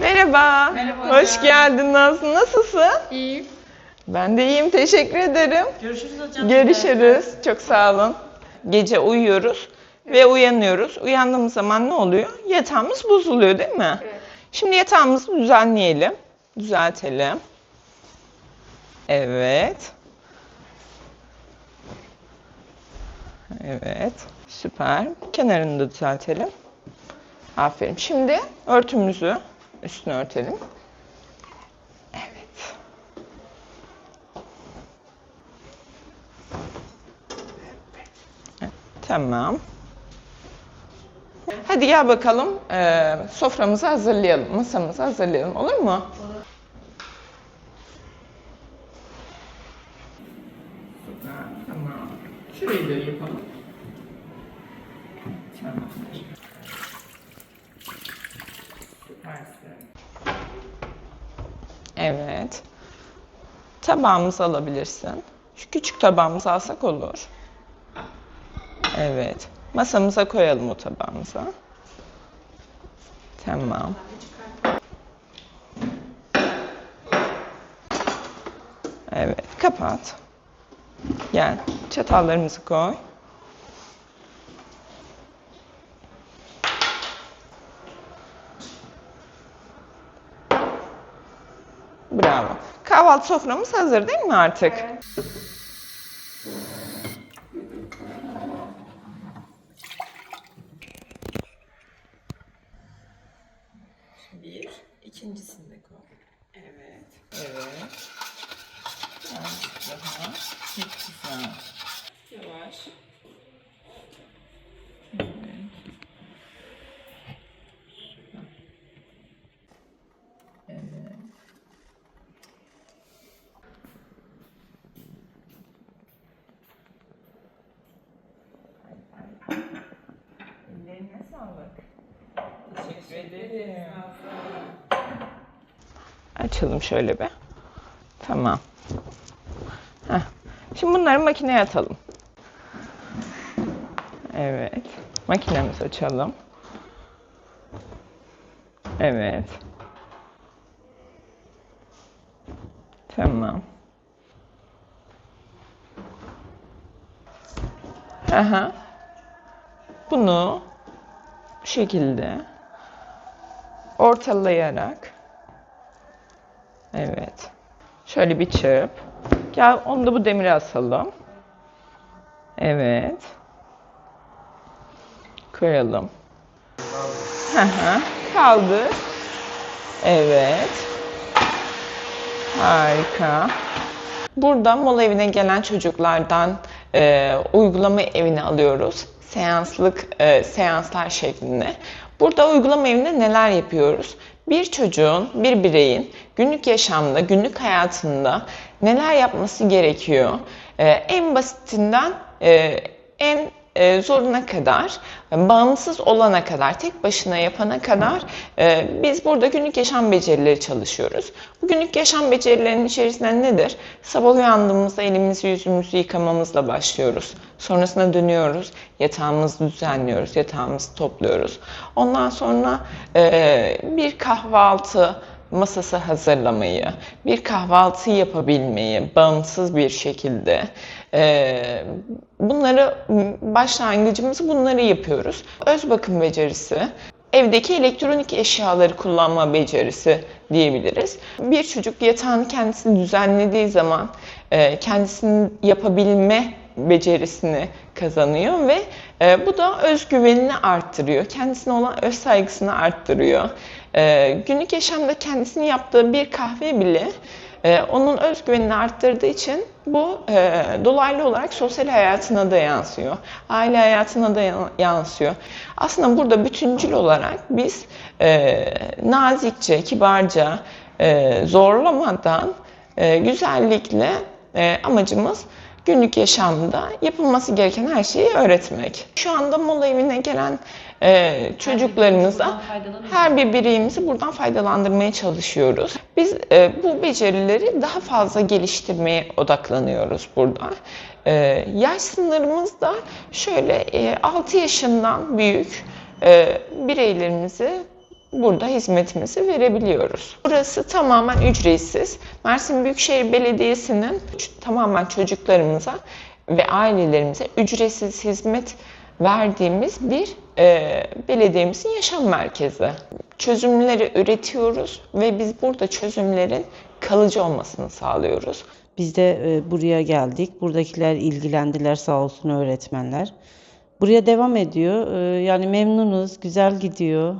Merhaba. Merhaba Hoş geldin Nazlı. Nasılsın? İyi. Ben de iyiyim. Teşekkür ederim. Görüşürüz hocam. Görüşürüz. Çok sağ olun. Gece uyuyoruz ve uyanıyoruz. Uyandığımız zaman ne oluyor? Yatağımız bozuluyor değil mi? Evet. Şimdi yatağımızı düzenleyelim. Düzeltelim. Evet. Evet. Süper. Kenarını da düzeltelim. Aferin. Şimdi örtümüzü üstüne örtelim. Evet. Tamam. Hadi gel bakalım. Ee, soframızı hazırlayalım. Masamızı hazırlayalım. Olur mu? Tamam. Şurayı da yapalım. Evet. Tabağımızı alabilirsin. Şu küçük tabağımızı alsak olur. Evet. Masamıza koyalım o tabağımıza. Tamam. Evet, kapat. Gel, çatallarımızı koy. Kahvaltı soframız hazır değil mi artık? Bir, ikincisini de koy. Evet, evet. Birazcık daha. Çok güzel. Yavaş. Açalım şöyle bir. Tamam. Heh. Şimdi bunları makineye atalım. Evet. Makinemizi açalım. Evet. Tamam. Aha. Bunu bu şekilde ortalayarak Evet. Şöyle bir çırp. Gel onu da bu demire asalım. Evet. Koyalım. Kaldır. Evet. Harika. Burada mola evine gelen çocuklardan e, uygulama evine alıyoruz. Seanslık e, seanslar şeklinde. Burada uygulama evinde neler yapıyoruz? Bir çocuğun, bir bireyin günlük yaşamda, günlük hayatında neler yapması gerekiyor? E, en basitinden e, en e, zoruna kadar, e, bağımsız olana kadar, tek başına yapana kadar e, biz burada günlük yaşam becerileri çalışıyoruz. Bu günlük yaşam becerilerinin içerisinde nedir? Sabah uyandığımızda elimizi yüzümüzü yıkamamızla başlıyoruz. Sonrasında dönüyoruz, yatağımızı düzenliyoruz, yatağımızı topluyoruz. Ondan sonra e, bir kahvaltı masası hazırlamayı, bir kahvaltı yapabilmeyi bağımsız bir şekilde e, bunları başlangıcımız bunları yapıyoruz. Öz bakım becerisi, evdeki elektronik eşyaları kullanma becerisi diyebiliriz. Bir çocuk yatağını kendisi düzenlediği zaman e, kendisini yapabilme becerisini kazanıyor ve e, bu da özgüvenini arttırıyor. Kendisine olan öz saygısını arttırıyor. E, günlük yaşamda kendisini yaptığı bir kahve bile e, onun özgüvenini arttırdığı için bu e, dolaylı olarak sosyal hayatına da yansıyor. Aile hayatına da yan- yansıyor. Aslında burada bütüncül olarak biz e, nazikçe, kibarca, e, zorlamadan, e, güzellikle e, amacımız günlük yaşamda yapılması gereken her şeyi öğretmek. Şu anda mola evine gelen e, çocuklarımıza her bir bireyimizi buradan faydalandırmaya çalışıyoruz. Biz e, bu becerileri daha fazla geliştirmeye odaklanıyoruz burada. E, yaş sınırımız da şöyle e, 6 yaşından büyük e, bireylerimizi burada hizmetimizi verebiliyoruz. Burası tamamen ücretsiz. Mersin Büyükşehir Belediyesi'nin tamamen çocuklarımıza ve ailelerimize ücretsiz hizmet verdiğimiz bir e, belediyemizin yaşam merkezi. Çözümleri üretiyoruz ve biz burada çözümlerin kalıcı olmasını sağlıyoruz. Biz de e, buraya geldik. Buradakiler ilgilendiler sağ olsun öğretmenler. Buraya devam ediyor. E, yani memnunuz, güzel gidiyor.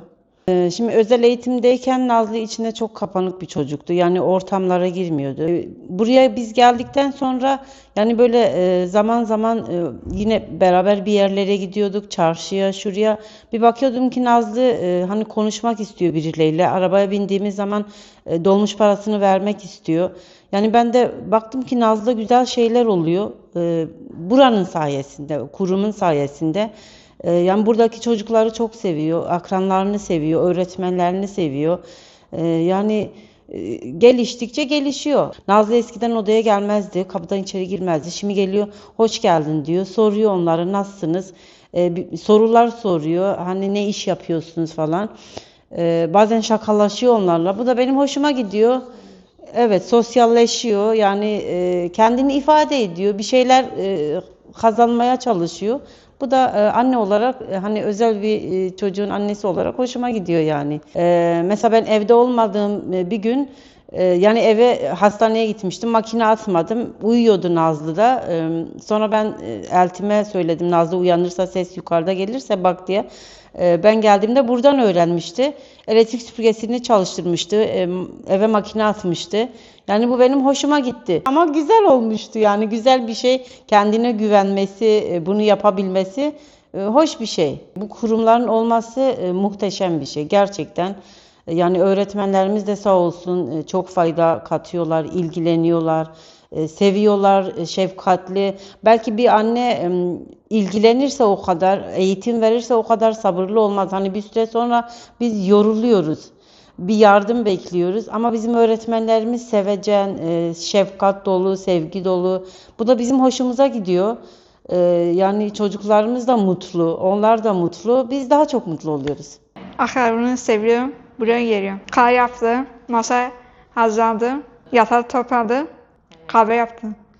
E, Şimdi özel eğitimdeyken Nazlı içine çok kapanık bir çocuktu. Yani ortamlara girmiyordu. E, Buraya biz geldikten sonra yani böyle e, zaman zaman e, yine beraber bir yerlere gidiyorduk. Çarşıya, şuraya. Bir bakıyordum ki Nazlı e, hani konuşmak istiyor birileriyle. Arabaya bindiğimiz zaman dolmuş parasını vermek istiyor. Yani ben de baktım ki Nazlı güzel şeyler oluyor. E, buranın sayesinde, kurumun sayesinde. Ee, Yani buradaki çocukları çok seviyor, akranlarını seviyor, öğretmenlerini seviyor. Ee, Yani e, geliştikçe gelişiyor. Nazlı eskiden odaya gelmezdi, kapıdan içeri girmezdi. Şimdi geliyor, hoş geldin diyor, soruyor onlara nasılsınız? Ee, sorular soruyor, hani ne iş yapıyorsunuz falan. Bazen şakalaşıyor onlarla. Bu da benim hoşuma gidiyor. Evet, sosyalleşiyor. Yani e, kendini ifade ediyor. Bir şeyler e, kazanmaya çalışıyor. Bu da e, anne olarak e, hani özel bir e, çocuğun annesi olarak hoşuma gidiyor yani. Mesela ben evde olmadığım bir gün yani eve hastaneye gitmiştim. Makine atmadım. Uyuyordu Nazlı da. E, sonra ben e, Eltim'e söyledim. Nazlı uyanırsa ses yukarıda gelirse bak diye. E, ben geldiğimde buradan öğrenmişti. Elektrik süpürgesini çalıştırmıştı. e, eve makine atmıştı. Yani bu benim hoşuma gitti. Ama güzel olmuştu yani güzel bir şey. Kendine güvenmesi, e, bunu yapabilmesi e, hoş bir şey. Bu kurumların olması e, muhteşem bir şey gerçekten. E, Yani öğretmenlerimiz de sağ olsun e, çok fayda katıyorlar, ilgileniyorlar, e, seviyorlar, şefkatli. Belki bir anne ilgilenirse o kadar, eğitim verirse o kadar sabırlı olmaz. Hani bir süre sonra biz yoruluyoruz. Bir yardım bekliyoruz ama bizim öğretmenlerimiz sevecen, şefkat dolu, sevgi dolu. Bu da bizim hoşumuza gidiyor. Yani çocuklarımız da mutlu, onlar da mutlu. Biz daha çok mutlu oluyoruz. Aklarını seviyorum. Buraya geliyorum. Kahve yaptı. Masa hazırladı. Yatak topladı. Kahve yaptı.